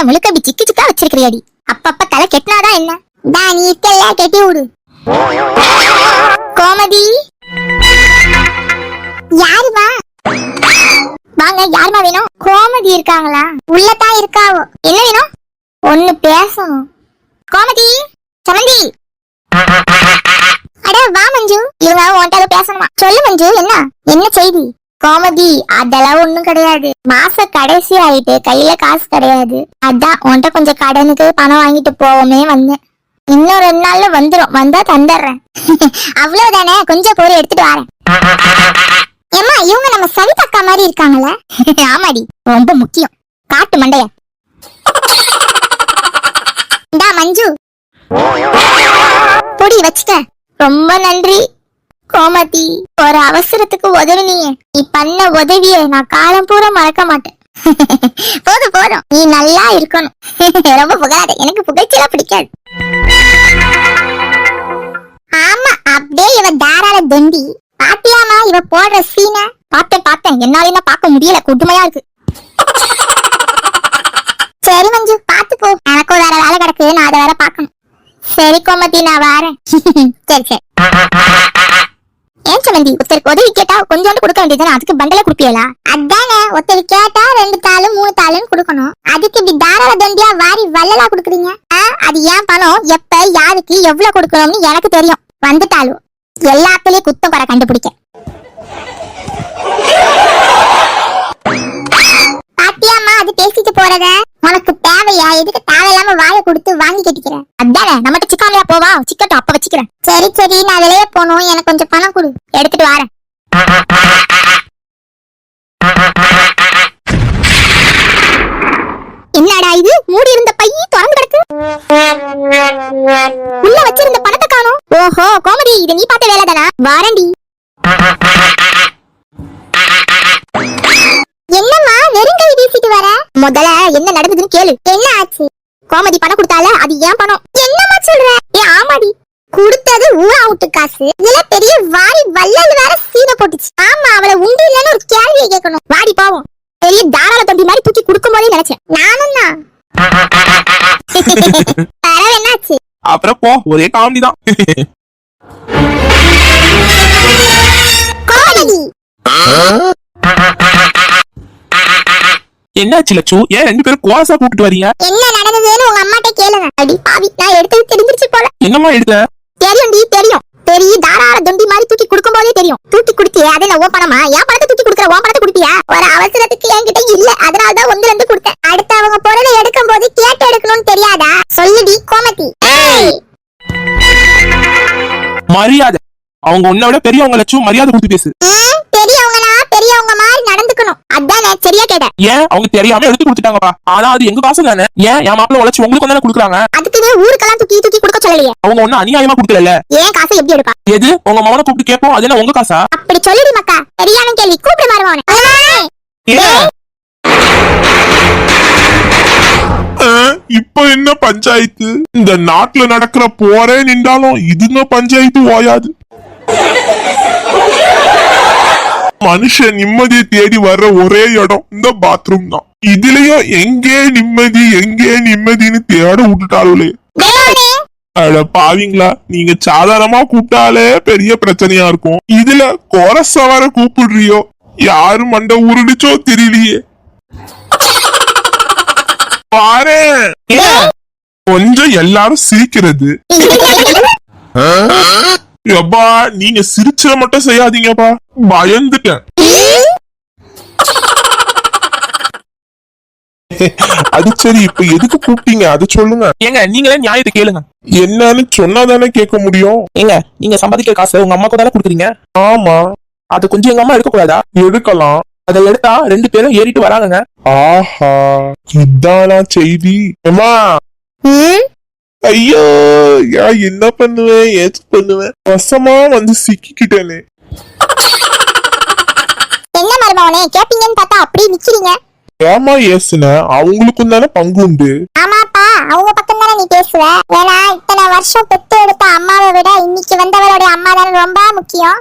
தலை முழுக்க அப்படி சிக்கு சிக்கா வச்சிருக்கிறியாடி. அப்பப்ப தலை கெட்டினாதான் என்ன? டா நீ இருக்கெல்லாம் கெட்டி விடு. கோமதி. யாருமா? வாங்க யாருமா வேணும்? கோமதி இருக்காங்களா? உள்ளதான் இருக்காவோ? என்ன வேணும்? ஒண்ணு பேசணும். கோமதி சமந்தி. அட வா மஞ்சு. இவங்க உன்கிட்ட பேசணுமா? சொல்லு மஞ்சு என்ன? என்ன செய்தி? கோமதி அதெல்லாம் ஒண்ணும் கிடையாது. மாச கடைசி ஆயிட்டு கையில காசு கிடையாது. அதான் உன்கிட்ட கொஞ்சம் கடனுக்கு பணம் வாங்கிட்டு போவோமே வந்தேன். இன்னும் ரெண்டு நாள்ல வந்துரும். வந்தா தந்துடுறேன். அவ்வளவுதானே? கொஞ்சம் பொருள் எடுத்துட்டு வரேன். ஏமா இவங்க நம்ம சவிதா அக்கா மாதிரி இருக்காங்கல்ல? ஆமாடி ரொம்ப முக்கியம். காட்டு மண்டைய. இந்தா மஞ்சு. பொடி வச்சுட்ட ரொம்ப நன்றி. கோமதி ஒரு அவசரத்துக்கு உதவினியே நீ பண்ண உதவிய நான் காலம் பூரா மறக்க மாட்டேன். போதும் போதும். நீ நல்லா இருக்கணும். ரொம்ப புகழாத. எனக்கு புகழ்ச்சியெல்லாம் பிடிக்காது. ஆமா அப்படியே இவ தாராள தொண்டி. பாத்தியாமா இவ போடுற சீன பார்த்தேன் பார்த்தேன். என்னால பார்க்க முடியல. கொடுமையா இருக்கு. சரி மஞ்சு பாத்து போ. எனக்கும் வேற வேலை கிடக்கு. நான் அதை வேற பாக்கணும் சரி கோமதி நான் வரேன். சரி சரி. ஏன் சமந்தி? ஒருத்தருக்கு உதவி கேட்டா கொஞ்சோண்டு கொடுக்க வேண்டியதுதானே? அதுக்கு பண்டல குடுப்பியலா? அதானே ஒருத்தர் கேட்டா ரெண்டு தாளு மூணு தாளுன்னு கொடுக்கணும். அதுக்கு இப்படி தாராள தண்டியா வாரி வள்ளலா குடுக்குறீங்க? அது ஏன் பணம்? எப்ப யாருக்கு எவ்வளவு கொடுக்கணும்னு எனக்கு தெரியும். வந்துட்டாலும் எல்லாத்துலயும் குத்தம் குறை கண்டுபிடிக்க. பாத்தியாம்மா அது பேசிட்டு போறத? உனக்கு தேவையா? எதுக்கு தேவையில்லாம வாயை கொடுத்து வாங்கி கேட்டுக்கிறேன் அதானே நம்மகிட்ட சிக்காமையா போவா சிக்கட்டும் அப்ப வச்சுக்கிறேன். சரி சரி நான் வெளியே போகணும் எனக்கு கொஞ்சம் பணம் கொடு. எடுத்துட்டு வரேன். என்னடா இது? மூடி இருந்த பை திறந்து கிடக்கு. உள்ள வச்சிருந்த பணத்தை காணோம். ஓஹோ கோமதி இது நீ பார்த்த வேலை தானா? வாரண்டி. என்னம்மா வெறுங்கை வீசிட்டு வர? முதல்ல என்ன நடந்ததுன்னு கேளு. என்ன ஆச்சு? கோமதி பணம் கொடுத்தால? அது ஏன் பணம்? என்னம்மா சொல்ற? ஏ ஆமாடி. கொடுத்தது ஊரா விட்டு காசு. இதுல பெரிய வாரி வள்ளல் வேற சீனை போட்டுச்சு. ஆமா அவளை உண்டு இல்லைன்னு ஒரு கேள்வியை கேட்கணும். வாடி பாவம். பெரிய தாராள தம்பி மாதிரி தூக்கி கொடுக்கும் போதே நினைச்சேன். நானும் தான் பரவ என்னாச்சு? அப்புறம் போ ஒரே காமெடி தான். என்னாச்சு லட்சு? ஏன் ரெண்டு பேரும் கோசா கூப்பிட்டு வரீங்க? என்ன நடந்ததுன்னு உங்க அம்மாட்ட கேளுங்க. அடி பாவி நான் எடுத்தது தெரிஞ்சிருச்சு போல. என்னம்மா எடுத்த? தெரியும்டி தெரியும். பெரிய தாராள தொண்டி மாதிரி தூக்கி கொடுக்கும் போதே தெரியும். தூக்கி குடுத்தியே அது என்ன ஓ பணமா? என் பணத்தை தூக்கி கொடுக்குற உன் பணத்தை குடுப்பியா? ஒரு அவசரத்துக்கு என்கிட்ட இல்ல. அதனால தான் ஒன்று ரெண்டு கொடுத்தேன். அடுத்து அவங்க பொருளை எடுக்கும் போது கேட்டு எடுக்கணும்னு தெரியாதா? சொல்லுடி கோமதி. மரியாதை. அவங்க உன்னை விட பெரியவங்க லட்சம் மரியாதை கொடுத்து பேசு. நடந்துக்கணும் அதானே சரியா கேட்டேன் ஏன்? அவங்க தெரியாம எடுத்து கொடுத்துட்டாங்கப்பா. ஆனா அது எங்க காசு தானே? ஏன்? என் மாப்பிள்ள உழைச்சு உங்களுக்கு தானே கொடுக்குறாங்க? அதுக்குன்னு ஊருக்கெல்லாம் தூக்கி தூக்கி கொடுக்க சொல்லலையே? அவங்க ஒன்னும் அநியாயமா கொடுக்கல ஏன் காசு எப்படி எடுப்பா? எது? உங்க மகனை கூப்பிட்டு கேட்போம் அது என்ன உங்க காசா? அப்படி சொல்லுடி மக்கா. சரியான கேள்வி. கூப்பிடு மாறுவானே இப்ப என்ன பஞ்சாயத்து? இந்த நாட்டுல நடக்கிற போரே நின்றாலும் இதுங்க பஞ்சாயத்து ஓயாது. மனுஷன் நிம்மதியை தேடி வர்ற ஒரே இடம் இந்த பாத்ரூம் தான். இதுலயும் எங்கே நிம்மதி எங்கே நிம்மதின்னு தேட விட்டுட்டாளுலே அட பாவிங்களா நீங்க சாதாரணமா கூப்பிட்டாலே பெரிய பிரச்சனையா இருக்கும். இதுல கோரச வர கூப்பிடுறியோ? யாரு மண்ட உருடிச்சோ தெரியலையே. பாரு கொஞ்சம் எல்லாரும் சிரிக்கிறது. எப்பா நீங்க சிரிச்சத மட்டும் செய்யாதீங்கப்பா. பயந்துட்டேன். அது சரி இப்ப எதுக்கு கூப்பிட்டீங்க? அது சொல்லுங்க. ஏங்க நீங்களே நியாயத்தை கேளுங்க. என்னன்னு சொன்னாதானே கேட்க முடியும். ஏங்க நீங்க சம்பாதிக்கிற காசு உங்க அம்மாக்கு தானே கொடுக்குறீங்க? ஆமா. அது கொஞ்சம் எங்க அம்மா எடுக்க கூடாதா எடுக்கலாம். அதை எடுத்தா ரெண்டு பேரும் ஏறிட்டு வராங்கங்க. ஆஹா. இதானா செய்தி? அம்மா ம்? ஐயோ யா என்ன பண்ணுவேன்? ஏச்சு பண்ணுவேன்? வசமா வந்து சிக்கிக்கிட்டேனே. என்ன மருமவனே கேப்பீங்கன்னு பார்த்தா அப்படியே நிக்கிறீங்க. ஏமா ஏசுன? அவங்களுக்கும் தானே பங்கு உண்டு. ஆமாப்பா அவங்க பக்கம் தானே நீ பேசுவ. ஏன்னா இத்தனை வருஷம் பெத்து எடுத்த அம்மாவை விட இன்னைக்கு வந்தவளுடைய அம்மா தானே ரொம்ப முக்கியம்.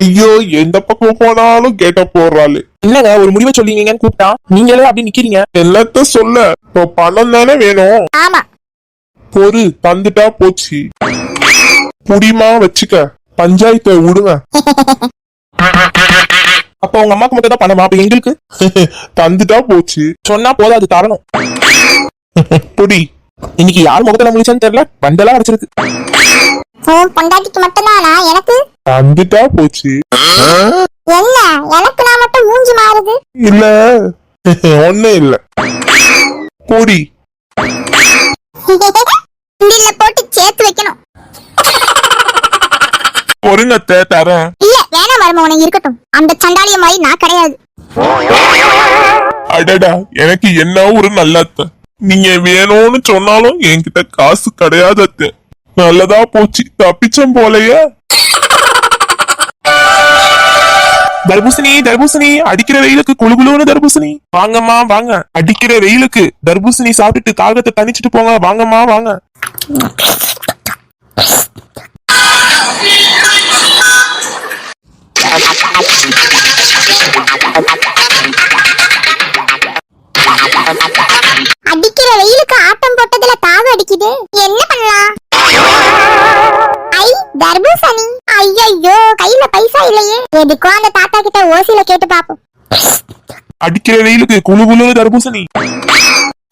ஐயோ எந்த பக்கம் போனாலும் கேட்ட போடுறாளு. என்னங்க ஒரு முடிவை சொல்லிங்கன்னு கூப்பிட்டா? நீங்களே அப்படி நிக்கிறீங்க? என்னத்த சொல்ல? இப்போ பணம் தானே வேணும். ஆமா. பொறு தந்துட்டா போச்சு. புடிமா வச்சுக்க. பஞ்சாயத்தை விடுங்க. அப்ப உங்க அம்மாக்கு மட்டும் தான் பணமா? அப்ப எங்களுக்கு? தந்துட்டா போச்சு. சொன்னா போதும் அது தரணும். புடி. இன்னைக்கு யார் முகத்துல முடிச்சான்னு தெரியல? பண்டெல்லாம் அடிச்சிருக்கு. பொண்டாட்டிக்கு மட்டும்தானா எனக்கு? தந்துட்டா போச்சு. என்ன எனக்கு நான் மட்டும் மூஞ்சி மாறுது? இல்ல. ஒண்ணும் இல்ல. புடி. இண்டில போட்டு சேர்த்து வைக்கணும். பொருங்கத்த தரேன். இல்ல வேணாம் மரும உனக்கு இருக்கட்டும். அந்த சண்டாளிய மாதிரி நான் கிடையாது. அடடா எனக்கு என்ன ஒரு நல்ல அத்தை. நீங்க வேணும்னு சொன்னாலும் என்கிட்ட காசு கிடையாது அத்தை. நல்லதா போச்சு தப்பிச்சம் போலயே. தர்பூசணி தர்பூசணி அடிக்கிற வெயிலுக்கு குளுகுளுன்னு தர்பூசணி. வாங்கம்மா வாங்க. அடிக்கிற வெயிலுக்கு தர்பூசணி சாப்பிட்டுட்டு தாகத்தை தணிச்சிட்டு போங்க. வாங்கம்மா வாங்க. அடிக்கிற வெயிலுக்கு ஆட்டம் போட்டதுல தாகம் அடிக்குது. என்ன பண்ணலாம்? ஐ தர்பூசணி. ஐயோ கையில பைசா இல்லையே. எதுக்கோ அந்த தாத்தா கிட்ட ஓசில கேட்டு பாப்போம். அடிக்கிற வெயிலுக்கு குளுகுளுன்னு தர்பூசணி.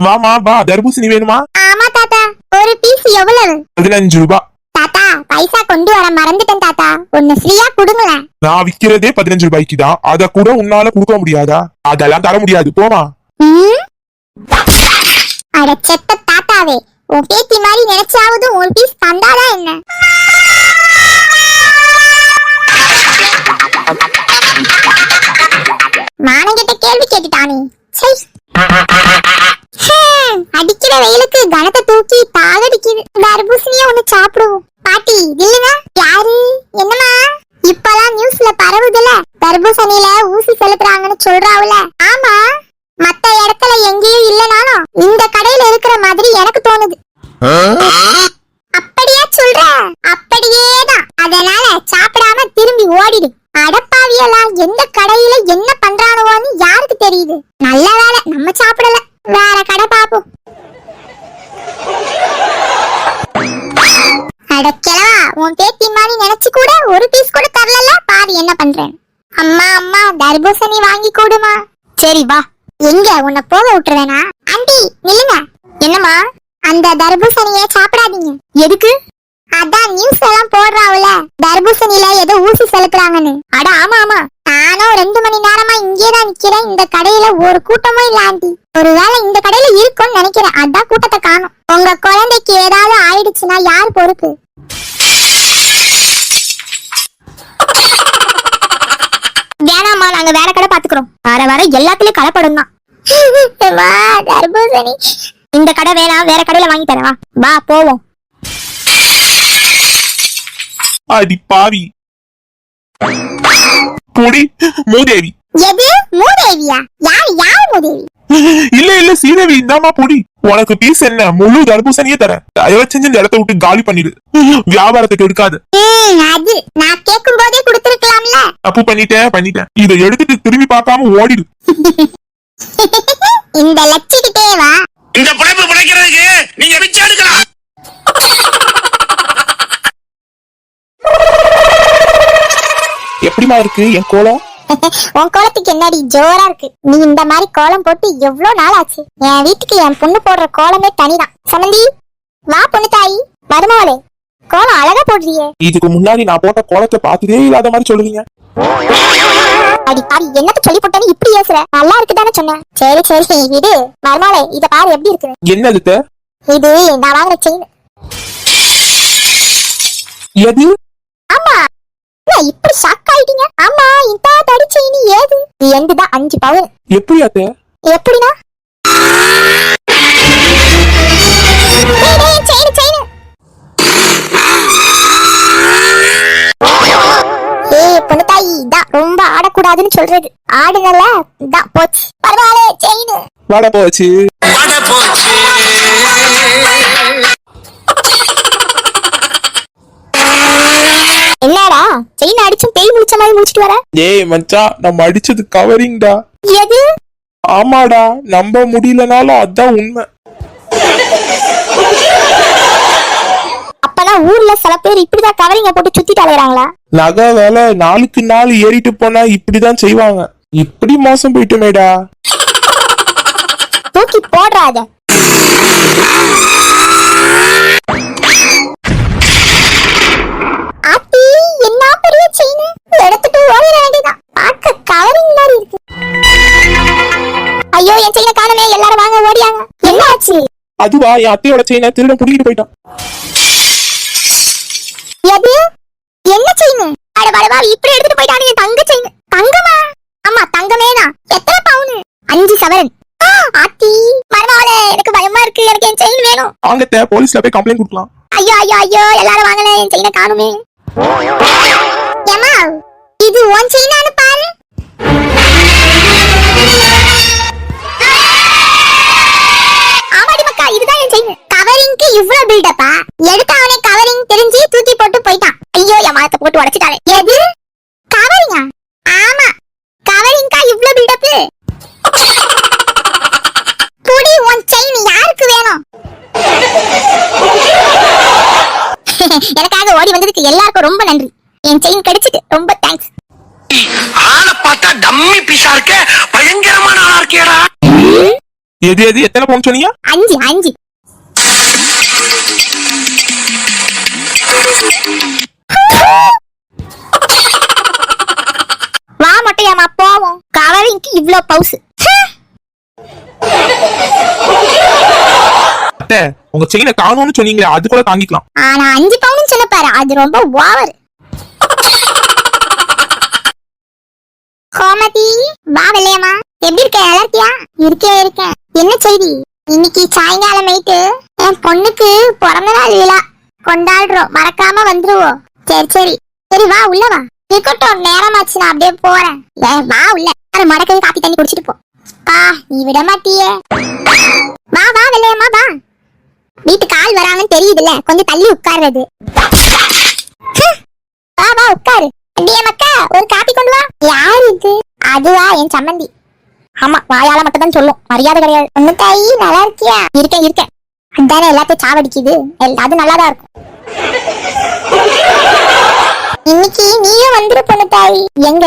வாமா வா தர்பூசணி வேணுமா? ஆமா தாத்தா. ஒரு பீஸ் எவ்வளவு? பதினஞ்சு ரூபாய் தாத்தா பைசா கொண்டு வர மறந்துட்டேன் தாத்தா. ஒன்னு ஃப்ரீயா கொடுங்களேன். நான் விக்கிறதே பதினஞ்சு ரூபாய்க்கு தான். அத கூட உன்னால கொடுக்க முடியாதா? அதெல்லாம் தர முடியாது. போமா? அட செத்த தாத்தாவே. உன் பேத்தி மாதிரி நினைச்சாவது ஒரு பீஸ் தந்தாதான் என்ன? தர்பூசணி வாங்கி கொடுமா. சரி வா. எங்க? உன்னை போக விட்டுருவேனா? ஆண்டி நில்லுங்க. என்னம்மா? அந்த தர்பூசணிய சாப்பிடாதீங்க. எதுக்கு? அதான் நியூஸ் எல்லாம் போடுறாவுல. தர்பூசணில ஏதோ ஊசி செலுத்துறாங்கன்னு. அட ஆமா ஆமா. நானும் ரெண்டு மணி நேரமா இங்கே தான் நிக்கிறேன். இந்த கடையில ஒரு கூட்டமும் இல்ல ஆண்டி. ஒருவேளை இந்த கடையில இருக்கும்னு நினைக்கிறேன். அதான் கூட்டத்தை காணும். உங்க குழந்தைக்கு ஏதாவது ஆயிடுச்சுன்னா யார் பொறுப்பு? வேணாம்மா நாங்க வேற கடை பாத்துக்கிறோம். வர வர எல்லாத்துலயும் கலப்படம் தான் தர்பூசணி. இந்த கடை வேணாம் வேற கடையில வாங்கி தரவா வா. போவோம். அடி பாவி. புடி மூதேவி. எது? மூதேவியா? யார் யார் மூதேவி? இல்ல இல்ல சீதேவி இந்தாமா புடி. உனக்கு பீஸ் என்ன? முழு தர்பூசணியே தரேன். தயவு செஞ்சு இந்த இடத்த விட்டு காலி பண்ணிடு வியாபாரத்துக்கு எடுக்காது. நான் கேட்கும் போதே கொடுத்துருக்கலாம்ல தப்பு பண்ணிட்டேன் பண்ணிட்டேன். இதை எடுத்துட்டு திரும்பி பார்க்காம ஓடிடு. இந்த லட்சிக்கிட்டே வா. இந்த பிழைப்பு பிழைக்கிறதுக்கு நீங்க மிச்சம் எடுக்கலாம். எப்படிமா இருக்கு? என் கோலம்? உன் கோலத்துக்கு என்னடி ஜோரா இருக்கு? நீ இந்த மாதிரி கோலம் போட்டு எவ்வளவு நாள் ஆச்சு என் வீட்டுக்கு என் பொண்ணு போடுற கோலமே தனிதான். சமந்தி வா பொண்ணு தாயி. மருமவளே கோலம் அழகா போடுறியே? இதுக்கு முன்னாடி நான் போட்ட கோலத்தை பார்த்ததே இல்லாத மாதிரி சொல்லுவீங்க. அடி பாடி என்னத்த சொல்லி போட்டேன்னு இப்படி ஏசுற நல்லா இருக்குதானே சொன்னேன். சரி சரி விடு. மருமவளே இத பாரு எப்படி இருக்குது? என்னது அத்தை? இது நான் வாங்குற செயின் எது? ஆமா. என்ன இப்படி ஷாக் ஆயிட்டீங்க? ஆமா இந்த தடி செயின் ஏது? எந்து தான் அஞ்சு பவுன். எப்படி அத்தை எப்படினா ஆடக்கூடாதுன்னு சொல்றது. ஆடுனல இதான் போச்சு. பரவாயில்ல செயின் வாட போச்சு. வட போச்சு. என்னடா? செயின் அடிச்சும் பேய் முடிச்ச மாதிரி முடிச்சிட்டு வர? ஏய் மச்சான் நம்ம அடிச்சது கவரிங்டா எது? ஆமாடா நம்ப முடியலனாலும் அதான் உண்மை. ஊர்ல சில பேர் இப்படிதான் கவரிங்க போட்டு சுத்திட்டு அலையறாங்களா? நகை விலை நாளுக்கு நாள் ஏறிட்டு போனா இப்படிதான் செய்வாங்க. இப்படி மோசம் போயிட்டுமேடா. தூக்கி போடுறாத. ஆத்தி என்ன பெரிய செயின் எடுத்துட்டு ஓடிட வேண்டியதான் பார்க்க கவரிங் மாதிரி இருக்கு. ஐயோ என் செயினை காணுமே. எல்லாரும் வாங்க ஓடியாங்க. என்ன ஆச்சு? அதுவா என் அத்தையோட செயினை திருடன் புடிக்கிட்டு போயிட்டான். எது என்ன செயின் அட வரவா இப்படி எடுத்துட்டு போயிட்டானு என் தங்க செயின் தங்கமா ஆமா தங்கமேனா எத்தனை பவுன்? அஞ்சு சவரன். ஆத்தி. மருமகளே எனக்கு பயமா இருக்கு. எனக்கு என் செயின் வேணும். வாங்கத்த போலீஸ்ல போய் கம்ப்ளைண்ட் கொடுக்கலாம். ஐயோ ஐயோ ஐயோ எல்லாரும் வாங்கல என் செயினை காணுமே. ஏமா இது உன் செயினானு எனக்காக ஓடி வந்ததுக்கு எல்லாருக்கும் ரொம்ப நன்றி. என் செயின் கிடைச்சிட்டு ரொம்ப தேங்க்ஸ் ஆளை பார்த்தா டம்மி பீஸா இருக்க பயங்கரமான ஆளா இருக்கேடா. எது எது எத்தனை பவுன் சொன்னீங்க? அஞ்சு அஞ்சு. வா மொட்டையாமா போவோம். கவரிங்க்கு இவ்ளோ பவுஸ் அத்தை உங்க செயினை காணும்னு சொன்னீங்களே அது கூட தாங்கிக்கலாம். ஆனா அஞ்சு பவுன் சொல்ல பாரு அது ரொம்ப ஓவர் கோமதி வா வெள்ளையம்மா எப்படி இருக்க அலர்த்தியா இருக்கே இருக்கேன். என்ன செய்தி? இன்னைக்கு சாயங்காலம் நைட்டு என் பொண்ணுக்கு பிறந்த நாள் விழா. கொண்டாடுறோம் மறக்காம வந்துருவோம். சரி சரி. சரி வா உள்ள வா. இருக்கட்டும் நேரமாச்சு நான் அப்படியே போறேன். ஏய், வா உள்ள. அரை காப்பி தண்ணி குடிச்சிட்டு போ. பா நீ விட மாட்டியே. வா வா வெள்ளையம்மா வா. தெரியுதுல்ல கொஞ்சம் தள்ளி உட்கார்றது. வா வா உட்காரு. அப்படியே மக்கா ஒரு காப்பி கொண்டு வா. யார் இது? அதுவா என் சம்மந்தி. ஆமா வாயால மட்டும் தான் சொல்லும். மரியாதை கிடையாது. ஒண்ணு தாயி நல்லா இருக்கியா? இருக்கேன் இருக்கேன். அதானே எல்லாத்தையும் சாவடிக்குது. எல்- அது நல்லாதான் இருக்கும். இன்னைக்கு நீயும் வந்துரு பொண்ணு தாயி எங்க?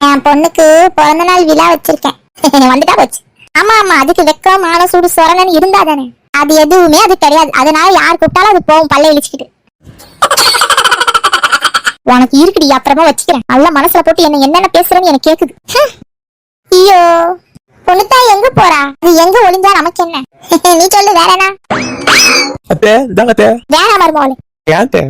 என் பொண்ணுக்கு பிறந்த நாள் விழா வச்சிருக்கேன். வந்துட்டா போச்சு. ஆமா ஆமா அதுக்கு வெக்கம் மான சூடு சொரணன்னு இருந்தா தானே. அது எதுவுமே அது கிடையாது. அதனால யார் கூப்பிட்டாலும் அது போகும் பல்ல இழிச்சுக்கிட்டு. உனக்கு இருக்குடி அப்புறமா வச்சுக்கிறேன். நல்ல மனசுல போட்டு என்ன என்னென்ன பேசுறேன்னு எனக்கு கேக்குது. ஐயோ பொண்ணுத்தா எங்க போறா? அது எங்க ஒளிஞ்சா நமக்கு என்ன? நீ சொல்லு வேற என்ன? அத்தை மருமகளே ஏன் அத்தை?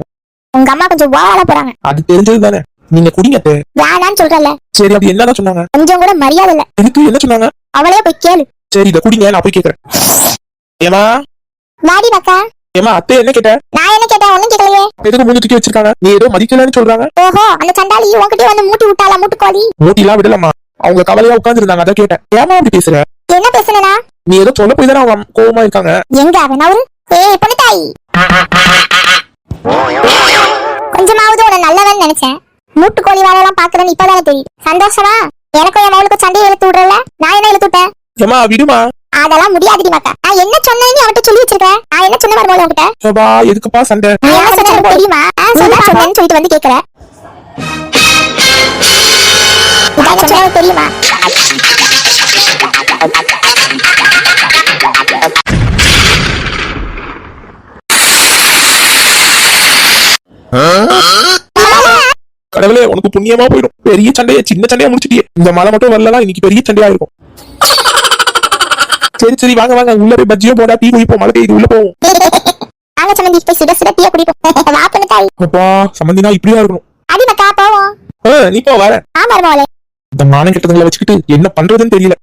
உங்க அம்மா கொஞ்சம் ஓவால போறாங்க. அது தெரிஞ்சது தானே. நீங்க குடிங்க அத்தை. வேணான்னு சொல்றல சரி அப்படி என்னதான் சொன்னாங்க? கொஞ்சம் கூட மரியாதை இல்ல. எனக்கு என்ன சொன்னாங்க? அவளே போய் கேளு. சரி இத குடிங்க நான் போய் கேக்குறேன். ஏமா வாடி மக்கா. ஏமா அத்தை என்ன கேட்ட? நான் என்ன கேட்டேன் ஒண்ணும் கேட்கலையே. எதுக்கு மூஞ்சி தூக்கி வச்சிருக்காங்க? நீ ஏதோ மதிக்கலன்னு சொல்றாங்க. ஓஹோ அந்த சண்டாளி உன்கிட்ட வந்து மூட்டி விட்டாளா மூட்டுக்கோழி? மூட்டிலாம் விடலாமா அவங்க கவலையா உட்கார்ந்து இருந்தாங்க அதான் கேட்டேன். ஏமா அப்படி பேசுற? என்ன பேசுனா நீ ஏதோ சொல்ல போய் தானே அவங்க கோவமா இருக்காங்க. எங்க அவன் அவரு? ஏய் கொஞ்சமாவது உன நல்லவன் நினைச்சேன். மூட்டுக்கோழி வேலையெல்லாம் பாக்குறேன்னு இப்பதானே தெரியுது. சந்தோஷமா? எனக்கும் என் மகளுக்கு சண்டையை இழுத்து விடுறல நான் என்ன இழுத்து விட்டேன்? ஏமா விடுமா. அதெல்லாம் முடியாதுடி மக்கா. நான் என்ன சொன்னேன்னு அவன்கிட்ட சொல்லி வச்சிருக்கேன். நான் என்ன சொன்ன வரும்போது உன்கிட்ட. ஏப்பா எதுக்குப்பா சண்டை? நீ என்ன சொன்ன தெரியுமா? சொல்லு சொன்னேன்னு சொல்லிட்டு வந்து கேக்குற. இதான் சொன்னது தெரியுமா? கடவுளே உனக்கு புண்ணியமா போயிடும். பெரிய சண்டையை சின்ன சண்டையா முடிச்சிட்டியே. இந்த மழை மட்டும் வரலாம் இன்னைக்கு பெரிய சண்டையா இருக்கும். சரி சரி வாங்க வாங்க. உள்ள போய் பஜ்ஜியோ போடா டீ குடிப்போம். மழை பெய்யுது உள்ள போவோம். நாங்க சொன்னது போய் சுட சுட டீயா குடிப்போம். வா பொண்ணு தாய். அப்பா சம்பந்தினா இப்படியா இருக்கணும்? அடி மக்கா போவோம். நீ போ வர ஆமா மருமகளே இந்த மானம் கெட்டதுங்களை வச்சுக்கிட்டு என்ன பண்றதுன்னு தெரியல.